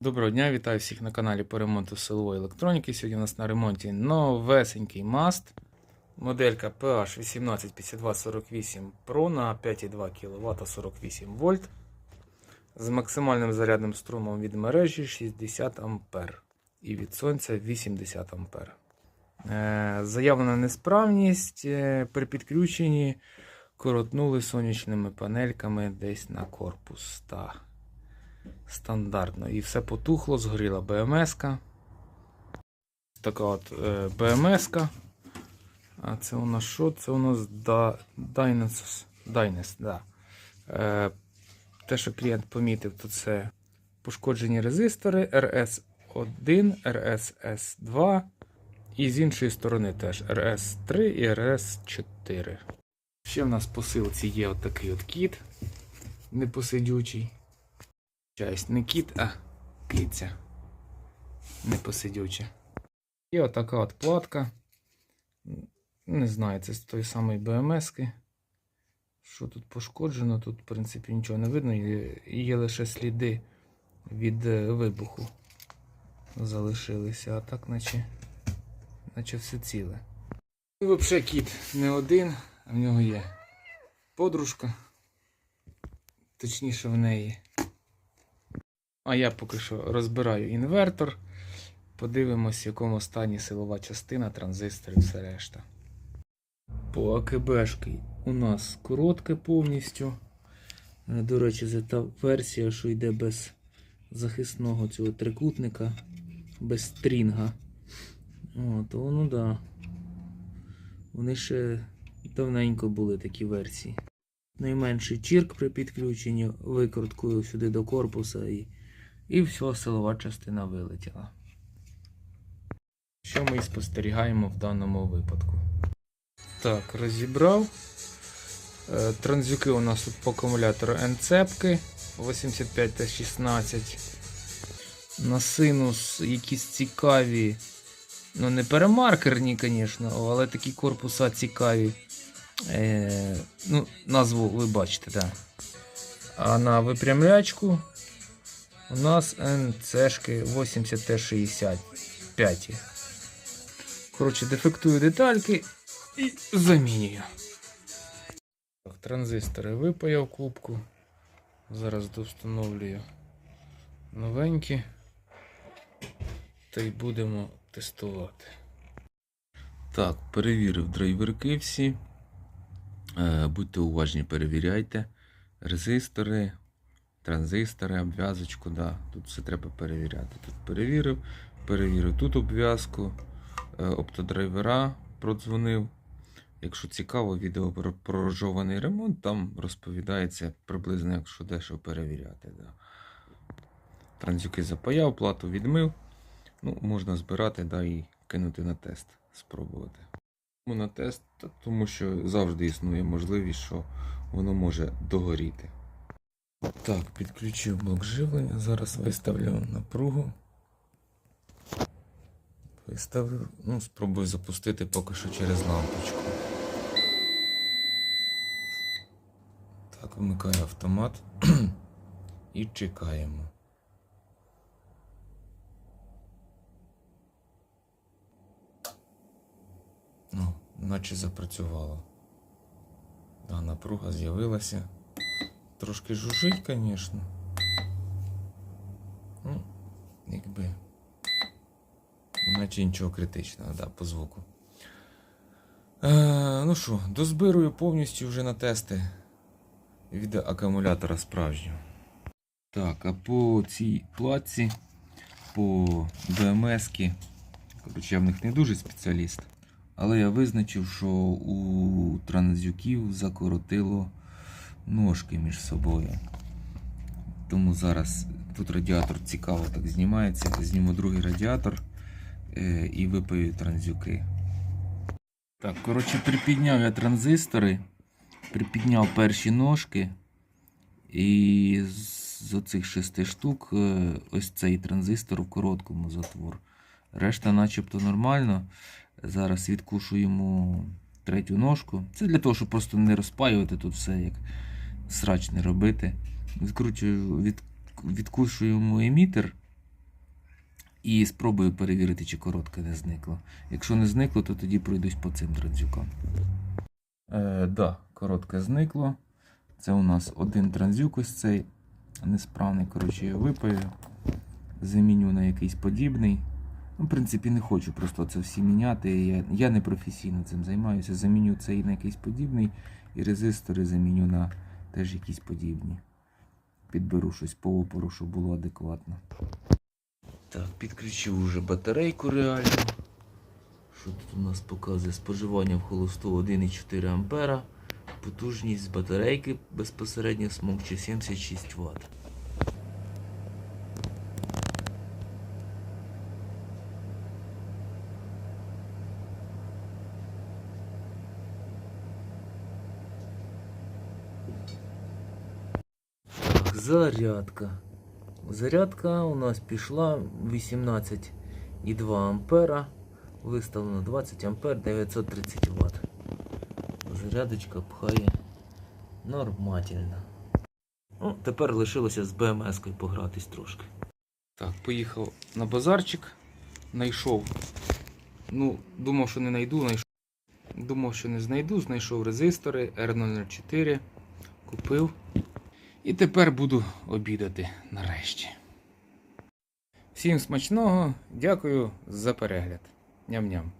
Доброго дня, вітаю всіх на каналі по ремонту силової електроніки. Сьогодні у нас на ремонті новесенький маст. Моделька PH 185248 Pro на 5,2 кВт 48 вольт з максимальним зарядним струмом від мережі 60 А і від сонця 80 А. Е, заявлена несправність е, при підключенні коротнули сонячними панельками десь на корпус. Та стандартно. І все потухло, згоріла БМС-ка. Така от е, БМС-ка. А це у нас що? Це у нас да, Dynes, да. Е, те, що клієнт помітив, то це пошкоджені резистори RS1, RSS2. І з іншої сторони теж RS3 і RS4. Ще в нас посилці є отакий от кіт непосидючий. Часть не кіт, а киця. Непосидюча. І отака от платка. Не знаю, це з тої самої БМСки. Що тут пошкоджено? Тут, в принципі, нічого не видно. Є- Є лише сліди від е, вибуху. Залишилися, а так, наче, наче все ціле. І взагалі кіт не один, а в нього є подружка. Точніше, в неї. А я поки що розбираю інвертор. Подивимось, в якому стані силова частина, транзистор і все решта. По АКБшки у нас коротке повністю. Е, До речі, це та версія, що йде без захисного цього трикутника, без стрінга. О, то воно да. Вони ще давненько були такі версії. Найменший чірк при підключенні викруткою сюди до корпуса і і все, силова частина вилетіла. Що ми і спостерігаємо в даному випадку? Так, розібрав. Е, Транзюки у нас тут по акумулятору N-цепки 85 та 16. На синус якісь цікаві. Ну, не перемаркерні, звісно, але такі корпуса цікаві. Е, ну, назву ви бачите, так. Да. А на випрямлячку у нас НЦшки 80Т65. Коротше, дефектую детальки і замінюю. Транзистори випаяв кубку. Зараз довстановлюю новенькі. Та й будемо тестувати. Так, перевірив драйверки всі. Е, Будьте уважні, перевіряйте. Резистори, транзистори, обв'язочку, да. Тут все треба перевіряти. Тут перевірив, перевірив тут обв'язку, е, оптодрайвера продзвонив. Якщо цікаво, відео про пророжований ремонт, там розповідається приблизно, якщо дещо перевіряти. Да. Транзюки запаяв, плату відмив. Ну, можна збирати да, і кинути на тест, спробувати. На тест, тому що завжди існує можливість, що воно може догоріти. Так, підключив блок живлення. Зараз виставлю напругу. Виставлю. Ну, спробую запустити поки що через лампочку. Так, вмикаю автомат і чекаємо. Ну, наче запрацювало. Да, напруга з'явилася. Трошки жужить, звісно. Ну, якби. Наче нічого критичного, да, по звуку. Е, ну що, дозбирую повністю вже на тести від акумулятора справжнього. Так, а по цій платці, по БМС-ки, коротше, я в них не дуже спеціаліст. Але я визначив, що у транзюків закоротило ножки між собою. Тому зараз тут радіатор цікаво так знімається. Зніму другий радіатор е, і випаю транзюки. Так, коротше, припідняв я транзистори, припідняв перші ножки. І з оцих шести штук е, ось цей транзистор в короткому затвор. Решта начебто нормально. Зараз відкушуємо третю ножку. Це для того, щоб просто не розпаювати тут все, як срач не робити. Відкручую, від, відкушуємо емітер І спробую перевірити, чи коротке не зникло. Якщо не зникло, то тоді пройдусь по цим транзюкам. Е, да, коротке зникло. Це у нас один транзюк ось цей несправний. Коротше, я випаю, заміню на якийсь подібний. Ну, в принципі, не хочу просто це всі міняти. Я, я не професійно цим займаюся. Заміню цей на якийсь подібний і резистори заміню на теж якісь подібні. Підберу щось по опору, щоб було адекватно. Так, підключив уже батарейку реально. Що тут у нас показує споживання в холосту 1,4 А. Потужність батарейки безпосередньо смокче 76 Вт. Зарядка. Зарядка у нас пішла 18,2 ампера. Виставлено 20 ампер 930 Вт. Зарядочка пхає нормально. Ну, тепер лишилося з БМС-кою погратись трошки. Так, поїхав на базарчик, знайшов. Ну, думав, що не знайду, знайшов. Думав, що не знайду, знайшов резистори R004, купив. І тепер буду обідати нарешті. Всім смачного, дякую за перегляд. Ням-ням.